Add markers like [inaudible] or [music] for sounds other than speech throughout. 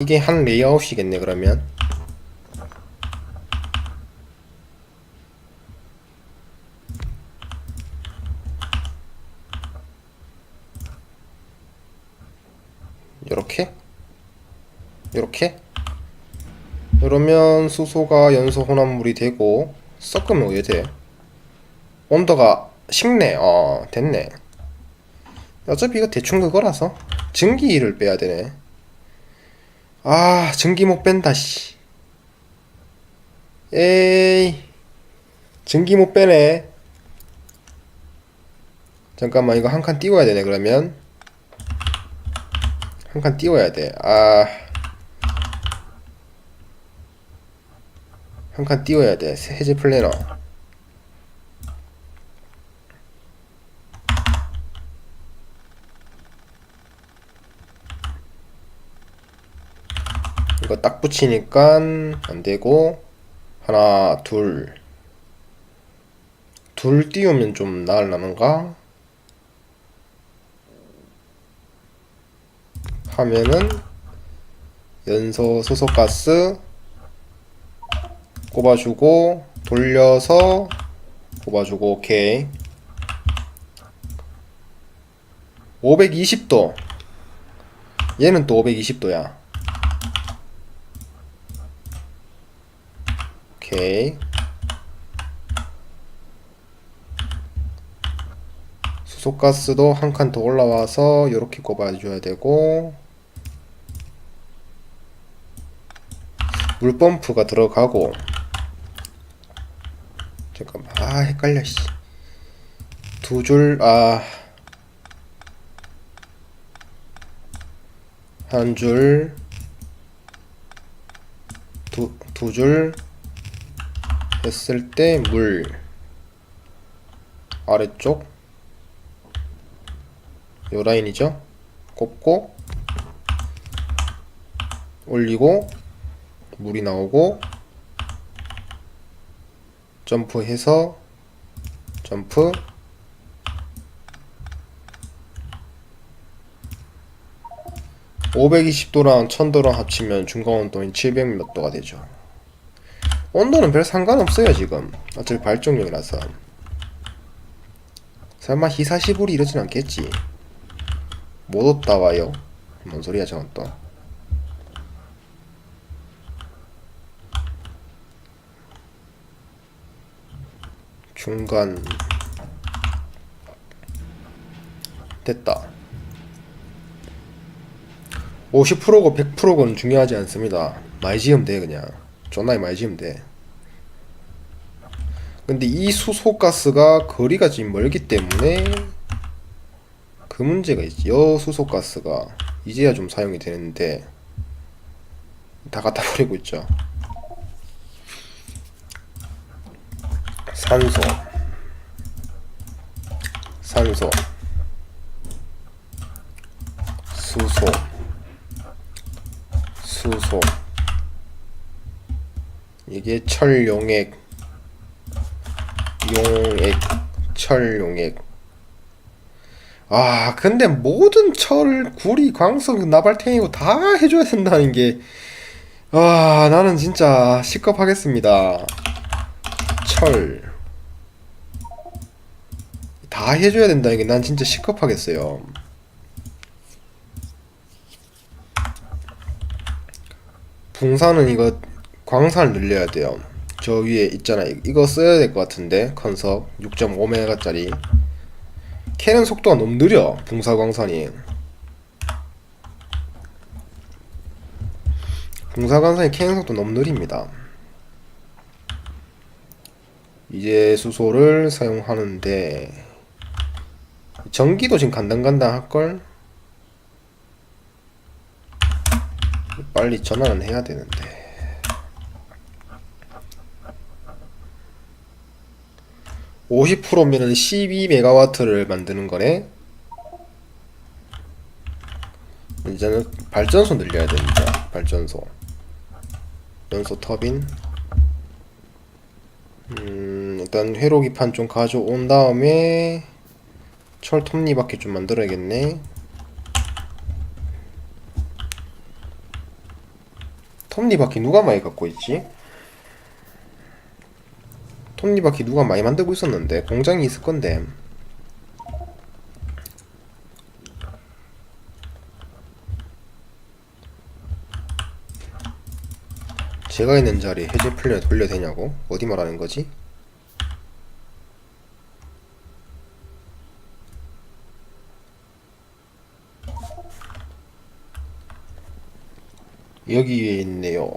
이게 한 레이아웃이겠네 그러면. 요렇게? 요렇게? 그러면 수소가 연소 혼합물이 되고 섞으면 왜 돼? 온도가 식네. 어 됐네. 어차피 이거 대충 그거라서 증기를 빼야 되네 아, 못 뺀다, 씨. 에이, 전기 못 빼네. 잠깐만, 이거 한 칸 띄워야 되네, 그러면. 한 칸 띄워야 돼. 아. 한 칸 띄워야 돼. 해제 플래너. 이거 딱 붙이니까 안 되고 하나 둘. 둘 띄우면 좀 나을라는가? 하면은 연소 소속가스 꼽아주고 돌려서 꼽아주고 오케이. 520도. 얘는 또 520도야 오케이. 수소가스도 한 칸 더 올라와서 이렇게 꼽아줘야 되고 물펌프가 들어가고 잠깐만 아 헷갈려 씨. 두 줄, 아, 한 줄, 두, 두 줄, 했을 때 물 아래쪽 요 라인이죠? 꼽고 올리고 물이 나오고 점프해서 점프 (520도랑) (1000도랑) 합치면 중간 온도인 (700 몇 도가 되죠 온도는 별 상관없어요 지금. 어차피 발전용이라서. 설마 히사시부리 이러진 않겠지? 못 얻다 와요. 뭔 소리야 저건 또. 중간. 됐다. 50%고 100%건 중요하지 않습니다. 많이 지으면 돼 그냥 존나 많이 지으면 돼. 근데 이 수소가스가 거리가 지금 멀기 때문에 그 문제가 있지. 여수소가스가 이제야 좀 사용이 되는데 다 갖다 버리고 있죠. 산소. 산소. 수소. 수소 이게 철용액. 용액 철 용액. 아 근데 모든 철 구리 광석 나발탱이고 다 해줘야 된다는 게 아 나는 진짜 시겁하겠습니다. 철. 다 해줘야 된다는 게 난 진짜 시겁하겠어요. 붕사는 이거 광산을 늘려야 돼요. 저 위에 있잖아. 이거 써야 될 것 같은데 컨섭 6.5메가 짜리. 캐는 속도가 너무 느려 붕사 광산이. 붕사 광산이 캐는 속도 너무 느립니다. 이제 수소를 사용하는데 전기도 지금 간당간당 할걸? 빨리 전환은 해야 되는데 50%면은 12메가와트를 만드는 거네. 이제는 발전소 늘려야 됩니다. 발전소. 연소 터빈. 음, 일단 회로 기판 좀 가져온 다음에 철 톱니바퀴 좀 만들어야겠네. 톱니바퀴 누가 많이 갖고 있지? 톱니바퀴 누가 많이 만들고 있었는데 공장이 있을 건데 제가 있는 자리 해제 플랜 돌려야 되냐고? 어디 말하는 거지? 여기에 있네요.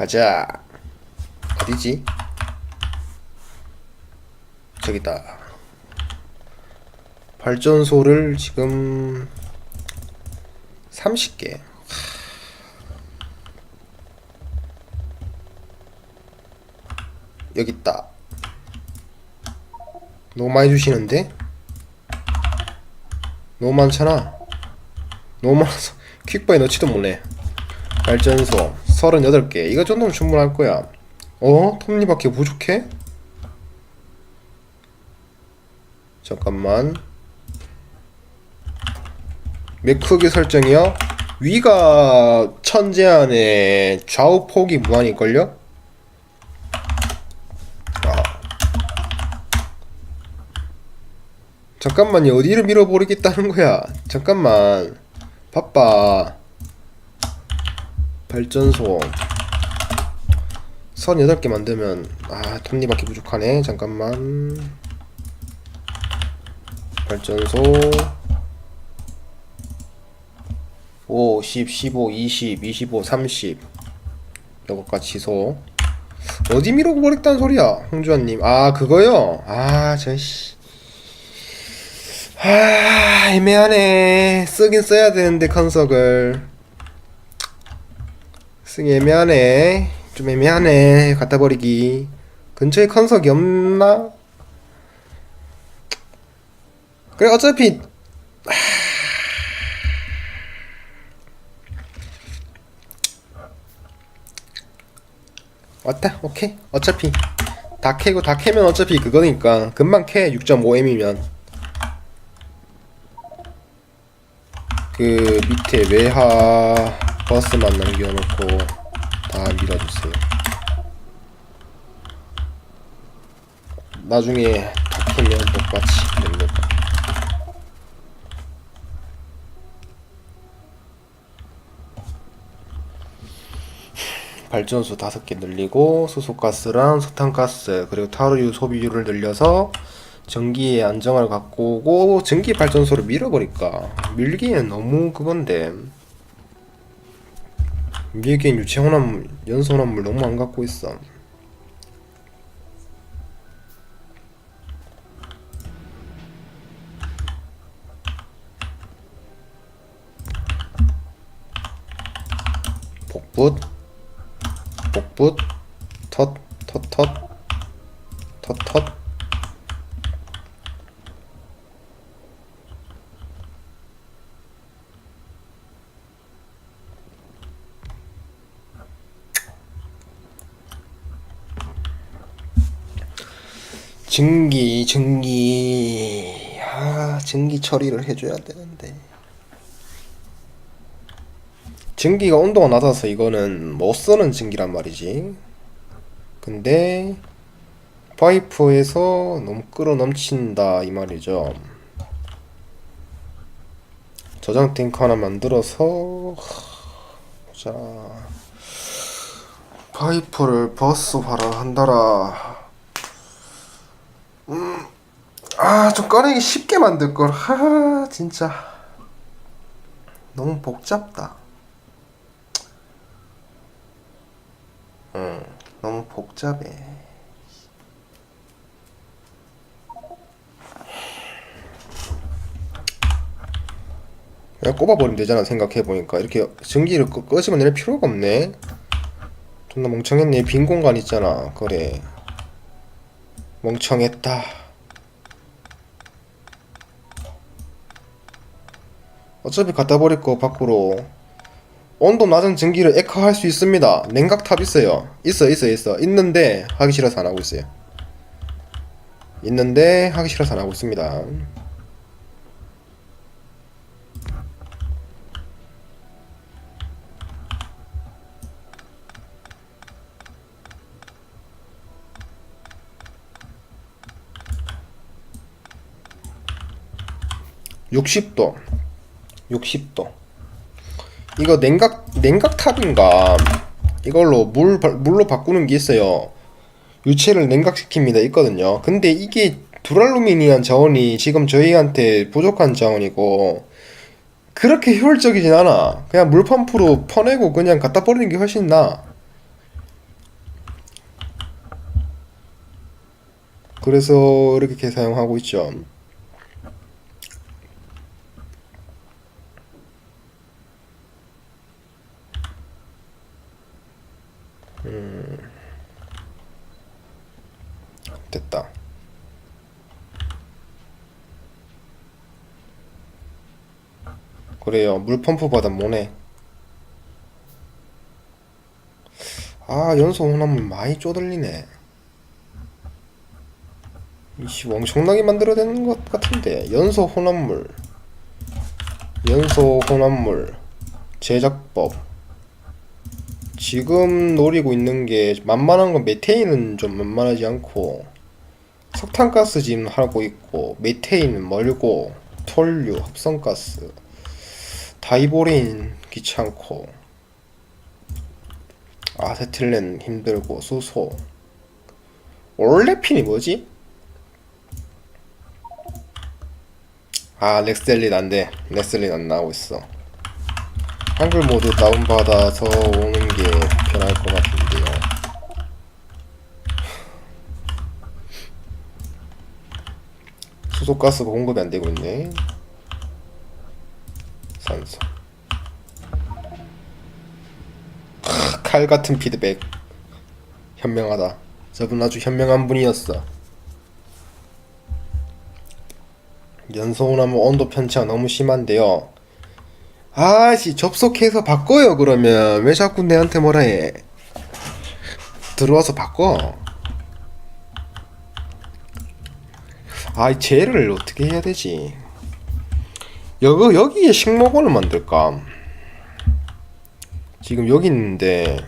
가자. 어디지? 저기다. 발전소를 지금 30개. 여기 있다. 너무 많이 주시는데? 너무 많잖아. 너무 많아서 [laughs] 퀵바에 넣지도 못해. 발전소 38개. 이거 정도면 충분할 거야. 어? 톱니바퀴 부족해? 잠깐만. 몇 크기 설정이요? 위가 천재 안에 좌우 폭이 무한일걸요? 아. 잠깐만요. 어디를 밀어버리겠다는 거야? 잠깐만. 바빠. 발전소. 38개 만들면, 아, 톱니바퀴 부족하네. 잠깐만. 발전소. 5, 10, 15, 20, 25, 30. 요것까지 취소. 어디 밀어버렸다는 소리야, 홍주환님. 아, 그거요? 아, 저, 씨. 아, 애매하네. 쓰긴 써야 되는데, 컨석을. 쓰기 애매하네. 좀 애매하네. 갖다 버리기. 근처에 컨석이 없나? 그래, 어차피. 왔다. 오케이. 어차피. 다 캐고 다 캐면 어차피 그거니까. 금방 캐. 6.5M이면. 그 밑에 외하 버스만 남겨놓고 다 밀어주세요. 나중에 다 캐면 똑같이 거야. 발전소 다섯 개 늘리고 수소가스랑 석탄가스 그리고 타르유 소비율을 늘려서 전기의 안정화를 갖고 오고 전기 발전소를 밀어버릴까 밀기엔 너무 그건데 밀기엔 유체 혼합 연소 혼합물 너무 안 갖고 있어. 복붙 복붙 텄텄 텄 텄 텄 증기 증기. 아 증기 처리를 해줘야 되는데. 증기가 온도가 낮아서 이거는 못 쓰는 증기란 말이지. 근데 파이프에서 너무 끌어 넘친다 이 말이죠. 저장 탱크 하나 만들어서 자. 파이프를 버스화를 한다라 아, 좀 꺼내기 쉽게 만들 걸. 하, 진짜. 너무 복잡다. 응, 너무 복잡해. 그냥 꼽아버리면 되잖아, 생각해보니까. 이렇게 전기를 끄, 끄집어 낼 필요가 없네. 존나 멍청했네. 빈 공간 있잖아. 그래. 멍청했다. 어차피 갖다 버릴 거 밖으로 온도 낮은 전기를 액화할 수 있습니다. 냉각탑 있어요. 있어 있어 있어 있는데 하기 싫어서 안 하고 있어요. 있는데 하기 싫어서 안 하고 있습니다. 60도. 60도. 이거 냉각 냉각탑인가? 이걸로 물 바- 물로 바꾸는 게 있어요. 유체를 냉각시킵니다. 있거든요. 근데 이게 두랄루미니안 자원이 지금 저희한테 부족한 자원이고 그렇게 효율적이진 않아. 그냥 물펌프로 퍼내고 그냥 갖다 버리는 게 훨씬 나아. 그래서 이렇게 사용하고 있죠 됐다. 그래요. 물 펌프보다 뭐네. 아, 연소 혼합물 많이 쪼들리네. 이씨, 엄청나게 만들어내는 것 같은데. 연소 혼합물. 연소 혼합물. 제작법. 지금 노리고 있는 게 만만한 건 메테인은 좀 만만하지 않고 석탄가스 지금 하고 있고 메테인은 멀고 톨류 합성가스 다이보레인 귀찮고 아세틸렌 힘들고 수소. 올레핀이 뭐지? 아 렉셀린 안돼. 렉셀린 안 나오고 있어 한글 모드 다운받아서 오는 게 편할 것 같은데요. 수소가스가 공급이 안 되고 있네. 산소. 크, 칼 같은 피드백. 현명하다. 저분 아주 현명한 분이었어. 연소나무 온도 편차가 너무 심한데요. 아씨 접속해서 바꿔요 그러면. 왜 자꾸 내한테 뭐라 해? 들어와서 바꿔. 아이 쟤를 어떻게 해야 되지? 여기 여기에 식목원을 만들까? 지금 여기 있는데.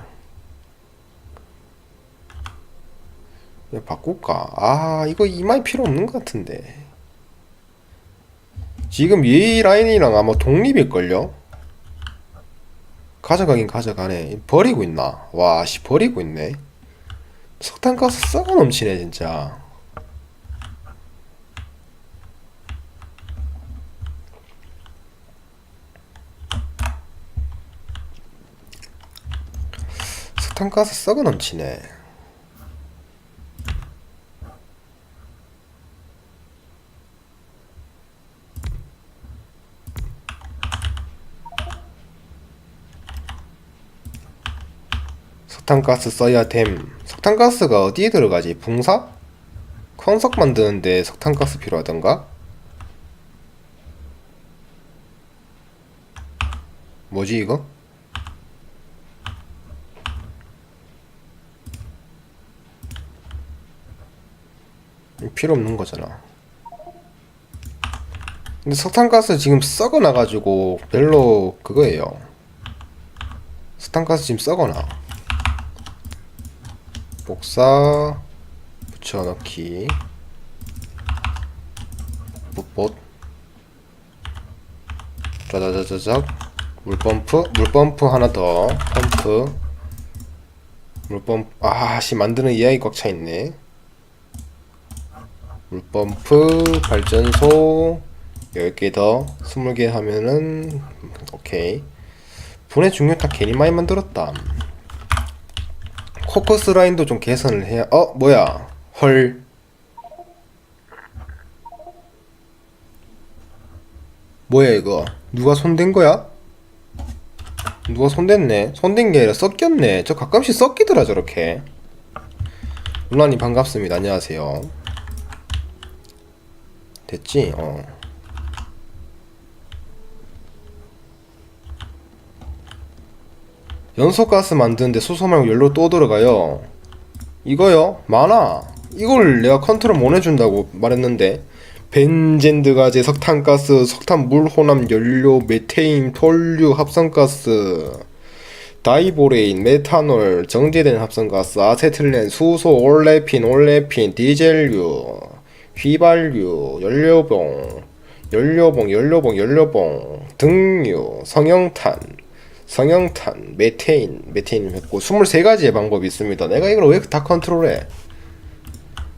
왜 바꿀까? 아 이거 이마이 필요 없는 것 같은데. 지금 이 라인이랑 아마 독립일걸요? 가져가긴 가져가네. 버리고 있나? 와, 씨, 버리고 있네. 석탄가스 썩어 넘치네, 진짜. 석탄가스 썩어 넘치네. 석탄가스 써야 됨. 석탄가스가 어디에 들어가지? 붕사? 컨석 만드는데 석탄가스 필요하던가? 뭐지? 이거 필요 없는 거잖아. 근데 석탄가스 지금 썩어나가지고 별로 그거예요. 석탄가스 지금 썩어나. 복사 붙여넣기. 붓봇 짜자자자작 물펌프 물펌프 하나 더. 펌프. 물펌프. 아씨 만드는 이야기 꽉 차있네. 물펌프 발전소. 10개 더. 20개 하면은 오케이. 분해 중요타 괜히 많이 만들었다 코커스 라인도 좀 개선을 해야 어 뭐야? 헐. 뭐야 이거? 누가 손댄 거야? 누가 손댔네? 손댄 게 아니라 섞였네. 저 가끔씩 섞이더라 저렇게. 루나님 반갑습니다. 안녕하세요. 됐지? 어 연소가스 만드는데 수소 말고 연료 또 들어가요. 이거요? 많아. 이걸 내가 컨트롤 못 해준다고 말했는데 벤젠드 가제, 석탄가스, 석탄 물 혼합 연료, 메테인, 톨류 합성가스, 다이보레인, 메탄올, 정제된 합성가스, 아세틸렌, 수소, 올레핀, 올레핀, 디젤류, 휘발유, 연료봉, 연료봉, 연료봉, 연료봉, 등유, 성형탄, 성형탄, 메테인, 메테인 했고 23가지의 방법이 있습니다. 내가 이걸 왜 다 컨트롤해?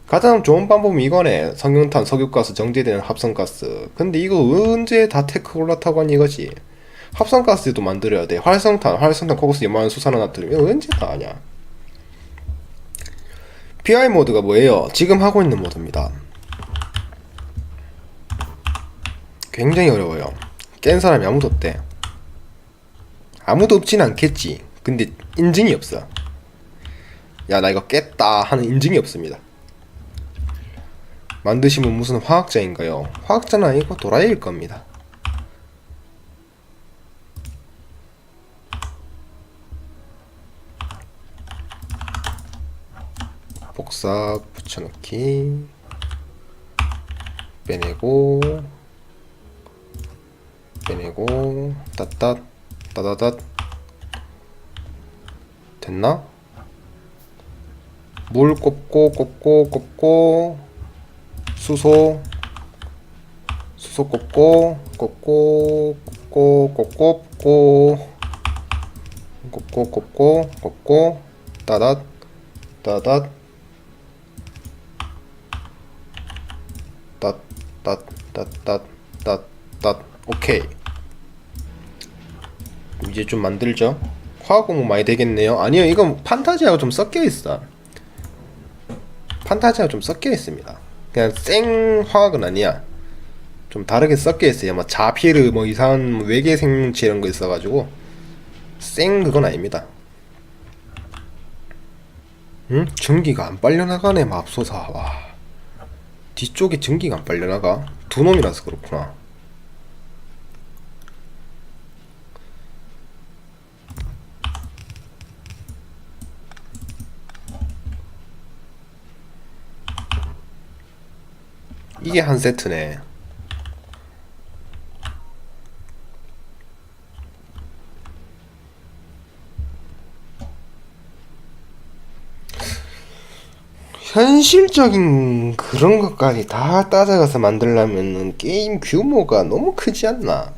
가장 좋은 방법은 이거네. 성형탄, 석유가스, 정제되는 합성가스. 근데 이거 언제 다 테크 올라타고 하니 이거지? 합성가스도 만들어야 돼. 활성탄, 활성탄, 코크스, 염화연, 수산화 나트륨. 이거 언제 다 하냐? PI 모드가 뭐예요? 지금 하고 있는 모드입니다. 굉장히 어려워요. 깬 사람이 아무도 없대. 아무도 없진 않겠지. 근데 인증이 없어. 야, 나 이거 깼다 하는 인증이 없습니다. 만드신 분 무슨 화학자인가요? 화학자는 아니고 도라이일 겁니다. 복사 붙여넣기 빼내고 빼내고 따따 따다닷. 됐나? 물 꼽고 꼽고 꼽고. 수소. 수소 꼽고 꼽고 꼽고 꼽고 꼽고. 꼽고 꼽고 꼽고. 따닷 따닷. 따따따따따따 오케이 이제 좀 만들죠. 화학 공부 많이 되겠네요. 아니요 이건 판타지하고 좀 섞여 있어. 판타지하고 좀 섞여 있습니다. 그냥 생 화학은 아니야. 좀 다르게 섞여 있어요. 뭐 자피르 뭐 이상한 외계 생명체 이런 거 있어가지고. 생 그건 아닙니다. 응? 전기가 안 빨려나가네 맙소사. 와. 뒤쪽에 전기가 안 빨려나가? 두 놈이라서 그렇구나. 이게 한 세트네. 현실적인 그런 것까지 다 따져가서 만들려면 게임 규모가 너무 크지 않나?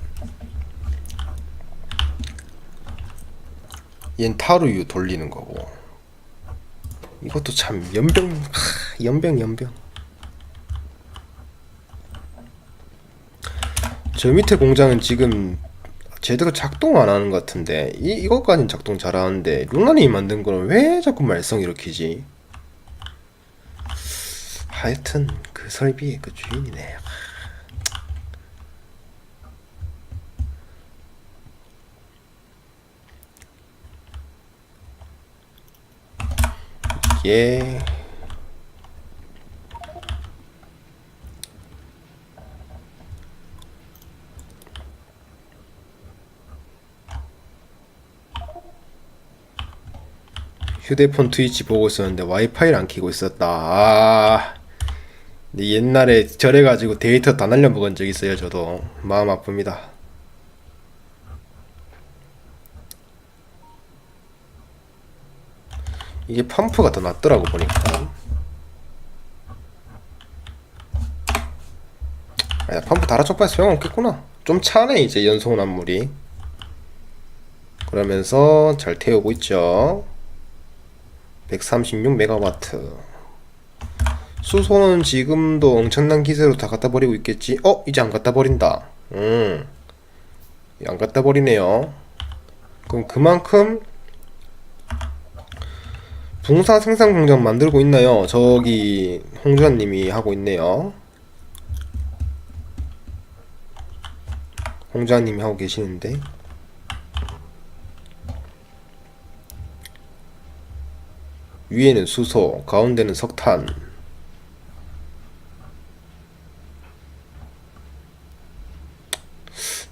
얜 타루유 돌리는 거고 이것도 참 연병 하, 연병 연병 저 밑에 공장은 지금 제대로 작동 안 하는 것 같은데 이, 이것까진 작동 잘하는데 룰라님이 만든 거는 왜 자꾸 말썽 일으키지? 하여튼 그 설비의 그 주인이네. 이 휴대폰 트위치 보고 있었는데 와이파이를 안 켜고 있었다. 아. 옛날에 저래가지고 데이터 다 날려먹은 적 있어요 저도. 마음 아픕니다. 이게 펌프가 더 낫더라고 보니까. 야, 펌프 달아줘봐야 소용없겠구나. 좀 차네 이제 연소난물이. 그러면서 잘 태우고 있죠 136메가와트 수소는 지금도 엄청난 기세로 다 갖다 버리고 있겠지? 어? 이제 안 갖다 버린다. 음. 안 갖다 버리네요. 그럼 그만큼 붕사 생산 공장 만들고 있나요? 저기 홍주환님이 하고 있네요. 홍주환님이 하고 계시는데 위에는 수소, 가운데는 석탄.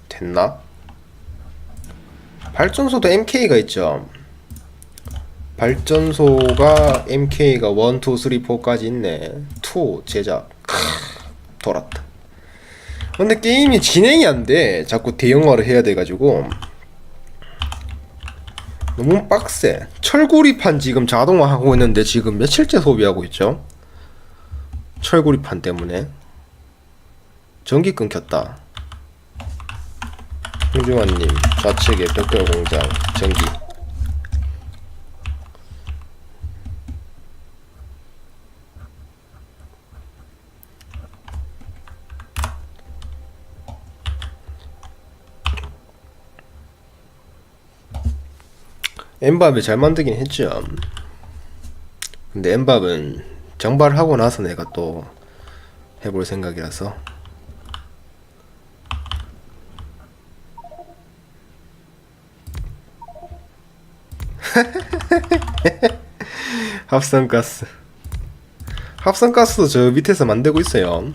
됐나? 발전소도 MK가 있죠. 발전소가 MK가 1, 2, 3, 4까지 있네. 2 제작. 크, 돌았다. 근데 게임이 진행이 안 돼. 자꾸 대형화를 해야 돼가지고. 너무 빡세. 철구리판 지금 자동화하고 있는데 지금 며칠째 소비하고 있죠? 철구리판 때문에. 전기 끊겼다. 홍중환님, 좌측에 벽돌 공장, 전기. 엠밥을 잘 만들긴 했죠. 근데 엠밥은 정발하고 나서 내가 또 해볼 생각이라서. [laughs] 합성가스. 합성가스도 저 밑에서 만들고 있어요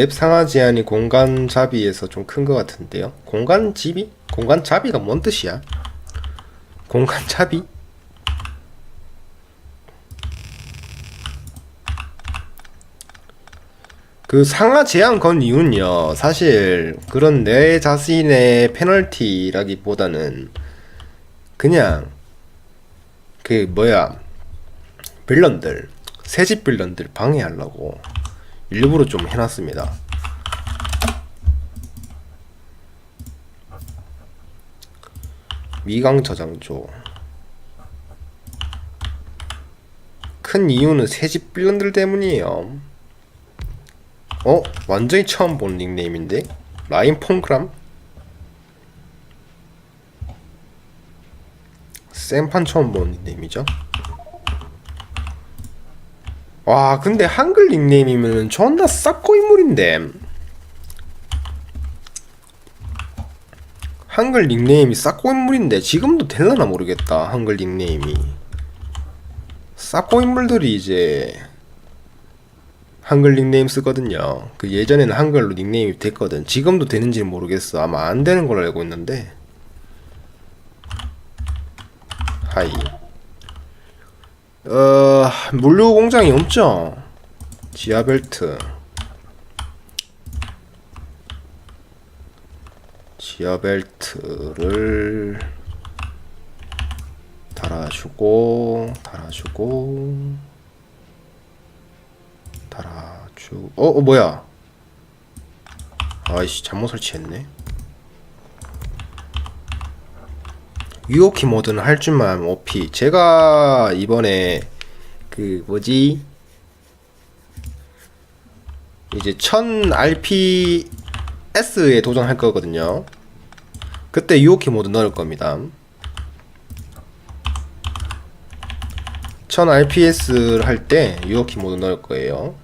맵 상하 제한이 공간 잡이에서 좀 큰 것 같은데요 공간 집이? 공간 잡이가 뭔 뜻이야? 공간 잡이? 그 상하 제한 건 이유는요, 사실 그런 내 자신의 페널티라기보다는 그냥 그 뭐야 빌런들 새집 빌런들 방해하려고 일부러 좀 해놨습니다. 미강 저장조 큰 이유는 새집 빌런들 때문이에요. 어? 완전히 처음 본 닉네임인데? 라인 폰크람? 생판 처음 본 닉네임이죠? 와 근데 한글 닉네임이면 존나 쌉고 인물인데 한글 닉네임이 쌉고 인물인데 지금도 될라나 모르겠다 한글 닉네임이 쌉고 인물들이 이제 한글 닉네임 쓰거든요. 그 예전에는 한글로 닉네임이 됐거든. 지금도 되는지 는 모르겠어. 아마 안 되는 걸로 알고 있는데. 하이. 어, 물류 공장이 없죠? 지하벨트. 지하벨트를 달아주고, 달아주고, 달아주 어, 어 뭐야 아이씨 잘못 설치했네 유오키 모드는 할 줄만 OP 제가 이번에 그 뭐지 이제 1000 RPS에 도전할 거거든요 그때 유오키 모드 넣을 겁니다 1000 RPS를 할 때 유오키 모드 넣을 거예요.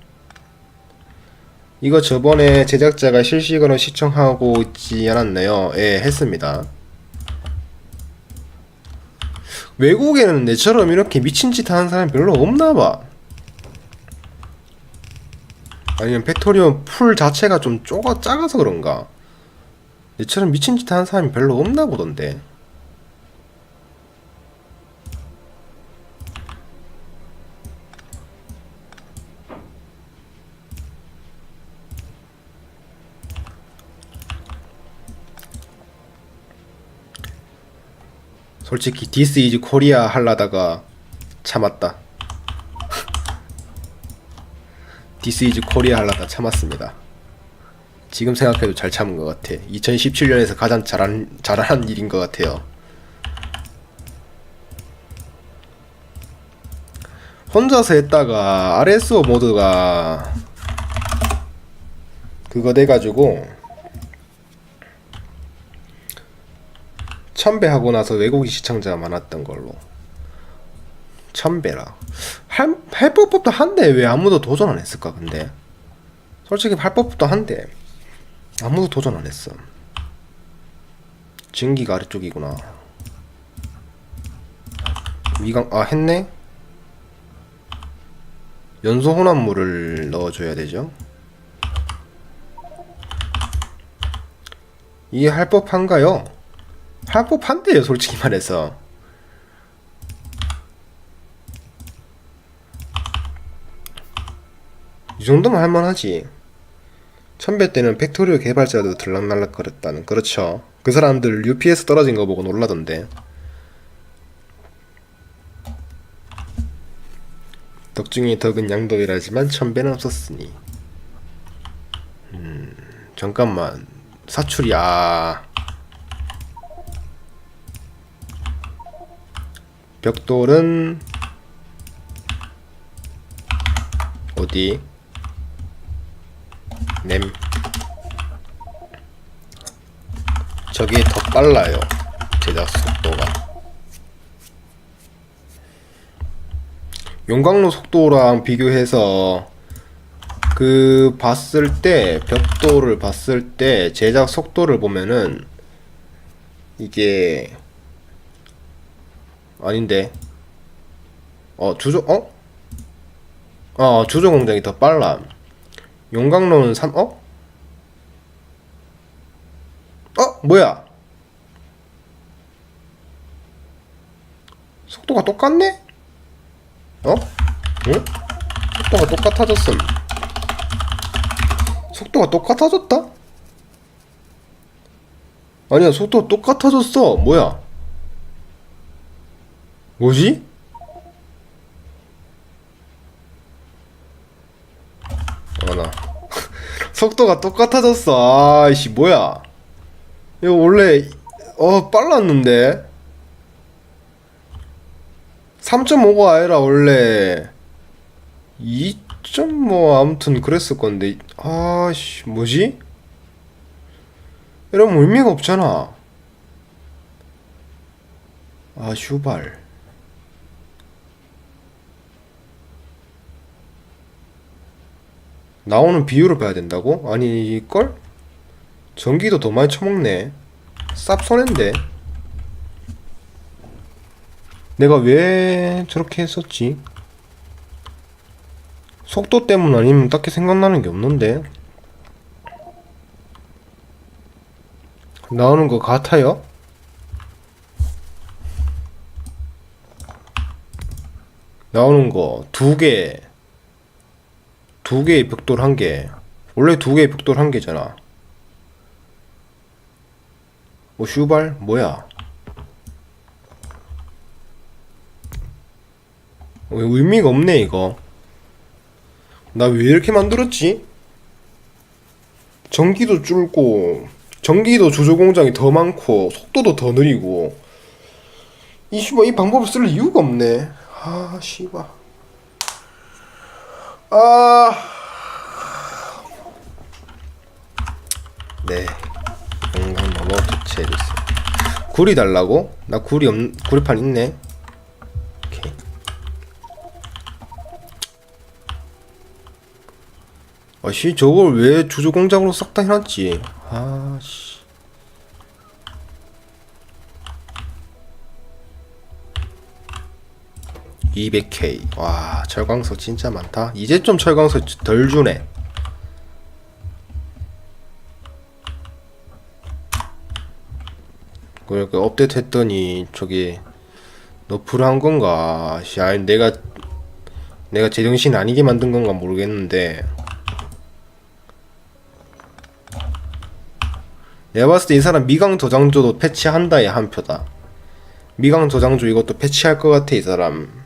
이거 저번에 제작자가 실시간으로 시청하고 있지 않았나요? 예, 했습니다. 외국에는 내처럼 이렇게 미친 짓 하는 사람이 별로 없나 봐. 아니면 팩토리온 풀 자체가 좀 쪼가 작아서 그런가? 내처럼 미친 짓 하는 사람이 별로 없나 보던데. 솔직히 디스 이즈 코리아 할라다가 참았다. 디스 이즈 코리아 할라다 참았습니다. 지금 생각해도 잘 참은 것 같아. 2017년에서 가장 잘한 잘한 일인 것 같아요. 혼자서 했다가 RSO 모드가 그거 돼가지고 천배 하고 나서 외국인 시청자가 많았던 걸로. 천배라. 할, 할 법도 한데 왜 아무도 도전 안 했을까 근데? 솔직히 할 법도 한데 아무도 도전 안 했어. 증기가 아래쪽이구나. 위강 아 했네? 연소 혼합물을 넣어줘야 되죠? 이게 할 법한가요? 할 법한데요 솔직히 말해서. 이 정도면 할만하지. 천배 때는 팩토리오 개발자도 들락날락 거렸다는 그렇죠. 그 사람들 UPS 떨어진 거 보고 놀라던데. 덕중이 덕은 양도이라지만 천배는 없었으니. 음 잠깐만. 사출이야 벽돌은 어디? 냄. 저게 더 빨라요 제작 속도가. 용광로 속도랑 비교해서 그 봤을 때 벽돌을 봤을 때 제작 속도를 보면은 이게 아닌데 어 주조 어? 어 주조 공장이 더 빨라 용광로는 3 어? 어 뭐야 속도가 똑같네? 어? 응? 속도가 똑같아졌음. 속도가 똑같아졌다? 아니야, 속도가 똑같아졌어. 뭐야? 뭐지? 아, 나. [laughs] 속도가 똑같아졌어. 아이씨, 뭐야? 이거 원래, 어, 빨랐는데? 3.5가 아니라 원래 2점 뭐 아무튼 그랬을 건데 아씨 뭐지? 이러면 의미가 없잖아 아 슈발 나오는 비율을 봐야 된다고? 아니 이걸? 전기도 더 많이 처먹네 쌉손인데 내가 왜 저렇게 했었지? 속도 때문 아니면 딱히 생각나는 게 없는데 나오는 거 같아요? 나오는 거 두 개, 두 개의 벽돌 한 개. 원래 두 개의 벽돌 한 개잖아. 뭐 슈발 뭐야? 어, 의미가 없네 이거 나 왜 이렇게 만들었지? 전기도 줄고 전기도 조조 공장이 더 많고 속도도 더 느리고 이 씨발 이 방법을 쓸 이유가 없네 아 씨발 아 네. 영상 넘어 교체해줬어. 구리 달라고? 나 구리 없, 구리판 있네. 오케이. 아씨 저걸 왜 주조 공장으로 싹 다 해놨지? 아씨. (200K) 와 철광석 진짜 많다. 이제 좀 철광석 덜 주네. 그러니까 업데이트 했더니 저기 너프를 한 건가? 씨 아니 내가 내가 제정신 아니게 만든 건가 모르겠는데. 내가 봤을 때 이 사람 미강 저장조도 패치한다의 한 표다. 미강 저장조 이것도 패치할 것 같아 이 사람.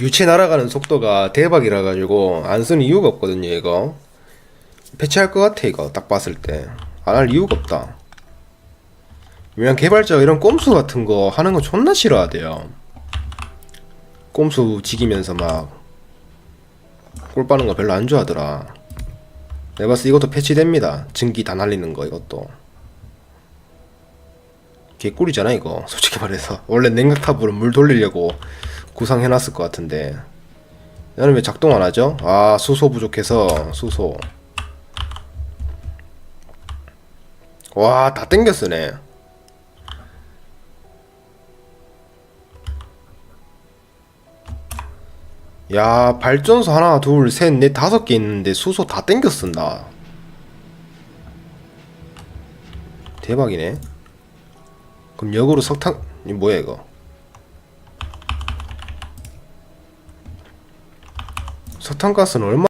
유체 날아가는 속도가 대박이라 가지고 안 쓰는 이유가 없거든요 이거. 패치할 것 같아 이거 딱 봤을 때. 안 할 이유가 없다. 왜냐면 개발자가 이런 꼼수 같은 거 하는 거 존나 싫어하대요. 꼼수 지기면서 막 꼴 빠는 거 별로 안 좋아하더라. 내가 봤을 때 이것도 패치됩니다. 증기 다 날리는 거 이것도. 개꿀이잖아 이거. 솔직히 말해서 원래 냉각탑으로 물 돌리려고 구상해놨을 것 같은데 얘는 왜 작동 안 하죠? 아 수소 부족해서 수소. 와 다 땡겨 쓰네. 야 발전소 하나 둘셋넷 다섯 개 있는데 수소 다 쓴다 대박이네 그럼 역으로 석탄? 이 뭐야 이거? 석탄가스는 얼마